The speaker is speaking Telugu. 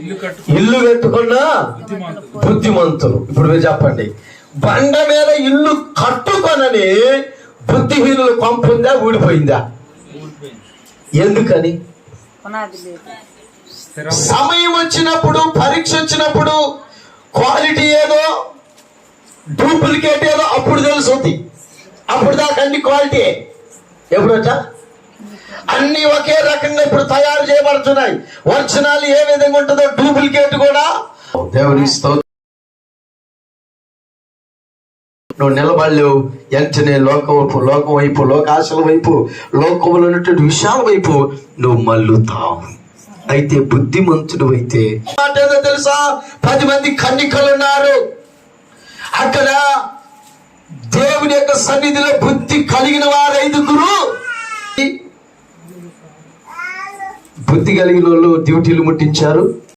ఇల్లు కట్టు ఇల్లు కట్టుకున్న బుద్ధిమంతులు. ఇప్పుడు మీరు చెప్పండి. బండ మీద ఇల్లు కట్టుకొనని బుద్ధిహీనులు పంపుందా ఊడిపోయిందా? ఊడిపోయింది. ఎందుకని? సమయం వచ్చినప్పుడు పరీక్ష వచ్చినప్పుడు క్వాలిటీ ఏదో డూప్లికేట్ ఏదో అప్పుడు తెలుసుద్ది. అప్పుడు దాకా అన్ని క్వాలిటీ ఎప్పుడు వచ్చా అన్ని ఒకే రకంగా ఇప్పుడు తయారు చేయబడుతున్నాయి. ఒరిజినల్ ఏ విధంగా ఉంటుందో డూప్లికేట్ కూడా దేవుని నువ్వు నిలబడలేవు. వెంటనే లోకం వైపు లోకం వైపు లోకాశల వైపు లోకంలో ఉన్నటువంటి విషయాల వైపు నువ్వు మల్లుతావు అయితే బుద్ధిమంతుడు అయితే తెలుసా? పది మంది కన్నికలు ఉన్నారు అక్కడ దేవుని యొక్క సన్నిధిలో బుద్ధి కలిగిన వారు ఐదుగురు. బుద్ధి కలిగిన వాళ్ళు డ్యూటీలు ముట్టించారు.